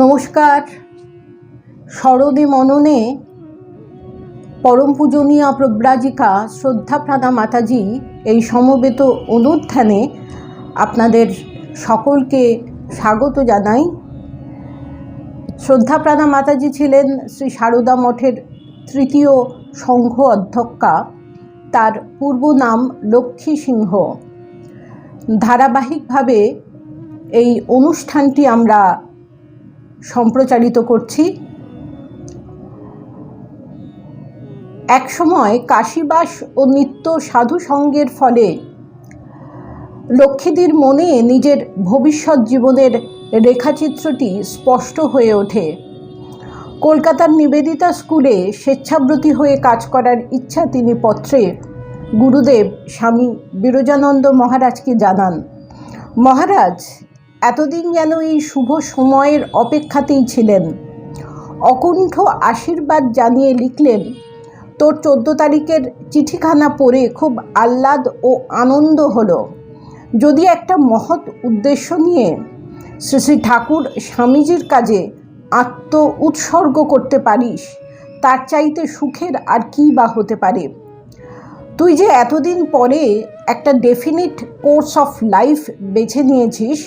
নমস্কার। স্মরণে মননে পরম পূজনীয়া প্রব্রাজিকা শ্রদ্ধা প্রাণা মাতাজি এই সমবেত অনুধ্যানে আপনাদের সকলকে স্বাগত জানাই। শ্রদ্ধা প্রাণা মাতাজি ছিলেন শ্রী সারদা মঠের তৃতীয় সংঘ অধ্যক্ষা। তার পূর্ব নাম লক্ষ্মী সিংহ। ধারাবাহিকভাবে এই অনুষ্ঠানটি আমরা সম্প্রচারিত করছি। একসময় কাশীবাস ও নিত্য সাধু সঙ্গের ফলে লক্ষ্মীদির মনে নিজের ভবিষ্যৎ জীবনের রেখাচিত্রটি স্পষ্ট হয়ে ওঠে। কলকাতার নিবেদিতা স্কুলে স্বেচ্ছাব্রতী হয়ে কাজ করার ইচ্ছা তিনি পত্রে গুরুদেব স্বামী বিরজানন্দ মহারাজকে জানান, মহারাজ এতদিন যেন এই শুভ সময়ের অপেক্ষাতেই ছিলেন। অকুণ্ঠ আশীর্বাদ জানিয়ে লিখলেন, তোর চোদ্দ তারিখের চিঠিখানা পড়ে খুব আহ্লাদ ও আনন্দ হলো। যদি একটা মহৎ উদ্দেশ্য নিয়ে শ্রী শ্রী ঠাকুর স্বামীজির কাজে আত্ম উৎসর্গ করতে পারিস, তার চাইতে সুখের আর কী বা হতে পারে? তুই যে এতদিন পরে একটা ডেফিনিট কোর্স অফ লাইফ বেছে নিয়েছিস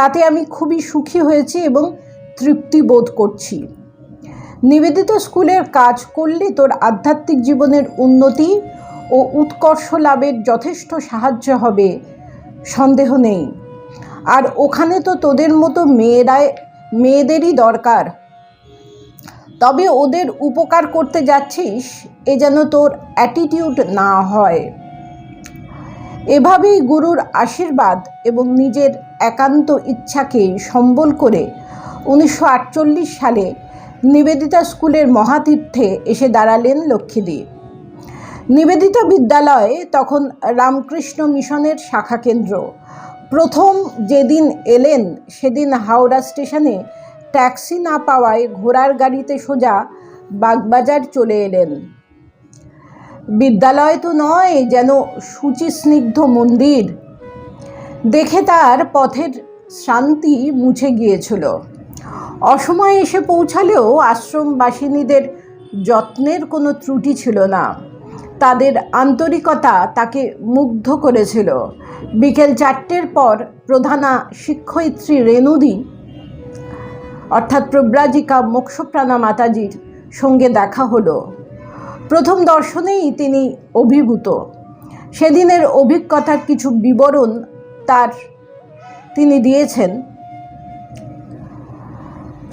তাতে আমি খুবই সুখী হয়েছি এবং তৃপ্তি বোধ করছি। নিবেদিত স্কুলের কাজ করলে তোর আধ্যাত্মিক জীবনের উন্নতি ও উৎকর্ষ লাভের যথেষ্ট সাহায্য হবে। সন্দেহ নেই। আর ওখানে তো তোদের মতো মেয়েরাই, মেয়েদেরই দরকার। তবে ওদের উপকার করতে যাচ্ছিস, এ যেন তোর অ্যাটিটিউড না হয়। এভাবেই গুরুর আশীর্বাদ এবং নিজের একান্ত ইচ্ছাকে সম্বল করে উনিশশো আটচল্লিশ সালে নিবেদিতা স্কুলের মহাতীর্থে এসে দাঁড়ালেন লক্ষ্মীদি নিবেদিতা বিদ্যালয়ে তখন রামকৃষ্ণ মিশনের শাখা কেন্দ্র। প্রথম যেদিন এলেন, সেদিন হাওড়া স্টেশনে ট্যাক্সি না পাওয়ায় ঘোড়ার গাড়িতে সোজা বাগবাজার চলে এলেন। বিদ্যালয় তো নয়, যেন সূচিস্নিগ্ধ মন্দির দেখে তার পথের শান্তি মুছে গিয়েছিল। অসময়ে এসে পৌঁছালেও আশ্রমবাসিনীদের যত্নের কোনো ত্রুটি ছিল না। তাদের আন্তরিকতা তাকে মুগ্ধ করেছিল। বিকেল চারটের পর প্রধানা শিক্ষয়িত্রী রেণুদি, অর্থাৎ প্রব্রাজিকা মোক্ষপ্রাণা মাতাজির সঙ্গে দেখা হলো। প্রথম দর্শনেই তিনি অভিভূত। সেদিনের অভিজ্ঞতার কিছু বিবরণ তার তিনি দিয়েছেন।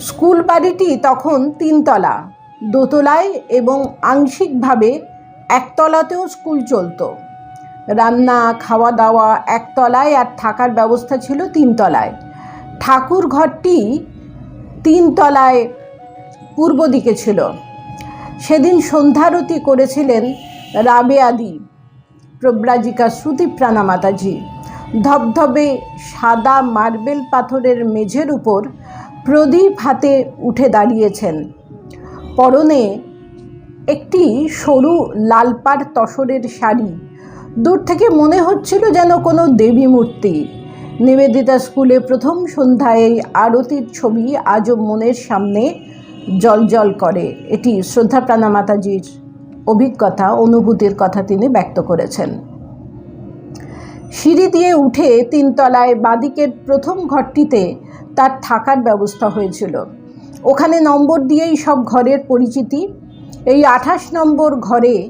স্কুল বাড়িটি তখন তিনতলা, দোতলায় এবং আংশিকভাবে একতলাতেও স্কুল চলতো। রান্না খাওয়া দাওয়া একতলায় আর থাকার ব্যবস্থা ছিল তিনতলায়। ঠাকুর ঘরটি তিনতলায় পূর্ব দিকে ছিল। সেদিন সন্ধ্যারতি করেছিলেন রাবে রাবেয়াদি প্রব্রাজিকা শ্রুতিপ্রাণা মাতাজি। ধবধবে সাদা মার্বেল পাথরের মেঝের উপর প্রদীপ হাতে উঠে দাঁড়িয়েছেন। পরনে একটি সরু লালপাড় তসরের শাড়ি। দূর থেকে মনে হচ্ছিল যেন কোনো দেবী মূর্তি। নিবেদিতা স্কুলে প্রথম সন্ধ্যায় এই আরতির ছবি আজও মনের সামনে জল করে। এটি শ্রদ্ধা প্রাণা মাতাজির অভিজ্ঞতা, অনুভূতির কথা তিনি ব্যক্ত করেছেন। সিঁড়ি দিয়ে উঠে তিনতলায় বাদিকের প্রথম ঘরটিতে তার থাকার ব্যবস্থা হয়েছিল। ওখানে নম্বর দিয়েই সব ঘরের পরিচিতি। এই আঠাশ নম্বর ঘরে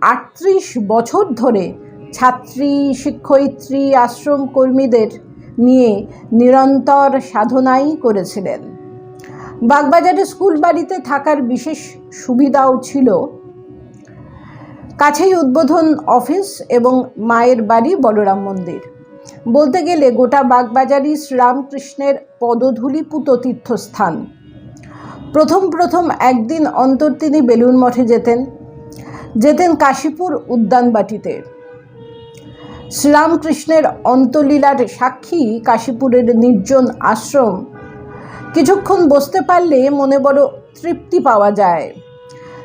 আটত্রিশ বছর ধরে ছাত্রী, শিক্ষয়িত্রী, আশ্রম কর্মীদের নিয়ে নিরন্তর সাধনাই করেছিলেন। বাগবাজারে স্কুল বাড়িতে থাকার বিশেষ সুবিধাও ছিল কাছেই উদ্বোধন অফিস এবং মায়ের বাড়ি বলরাম মন্দির। বলতে গেলে গোটা বাগবাজারই শ্রীরামকৃষ্ণের পদধূলিপুত তীর্থস্থান। প্রথম প্রথম একদিন অন্তর তিনি বেলুন মঠে যেতেন। যেতেন কাশীপুর উদ্যানবাটিতে শ্রীরামকৃষ্ণের অন্তলীলার সাক্ষী কাশীপুরের নির্জন আশ্রম। কিছুক্ষণ বসতে পারলে মনে বড় তৃপ্তি পাওয়া যায়।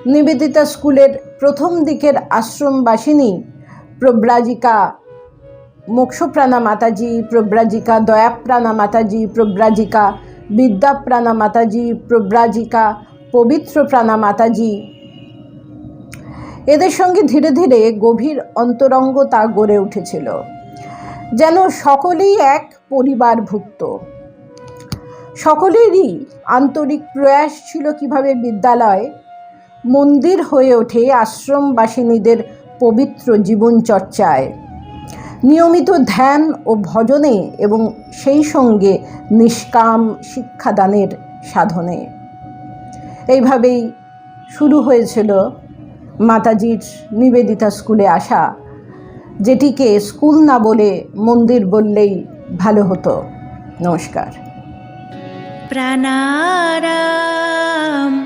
নিবেদিতা স্কুলের প্রথম দিকের আশ্রমবাসিনী প্রব্রাজিকা মোক্ষপ্রাণা মাতাজি, প্রব্রাজিকা দয়াপ্রাণা মাতাজি, প্রব্রাজিকা বিদ্যাপ্রাণা মাতাজি, প্রব্রাজিকা পবিত্র প্রাণা মাতাজি। এদের সঙ্গে ধীরে ধীরে গভীর অন্তরঙ্গতা গড়ে উঠেছিল। যেন সকলেই এক পরিবারভুক্ত। সকলেরই আন্তরিক প্রয়াস ছিল কীভাবে বিদ্যালয় মন্দির হয়ে ওঠে আশ্রমবাসিনীদের পবিত্র জীবনচর্চায়। নিয়মিত ধ্যান ও ভজনে এবং সেই সঙ্গে নিষ্কাম শিক্ষাদানের সাধনে। এইভাবেই শুরু হয়েছিল মাতাজির নিবেদিতা স্কুলে আসা, যেটিকে স্কুল না বলে মন্দির বললেই ভালো হতো। নমস্কার। প্রাণারাম।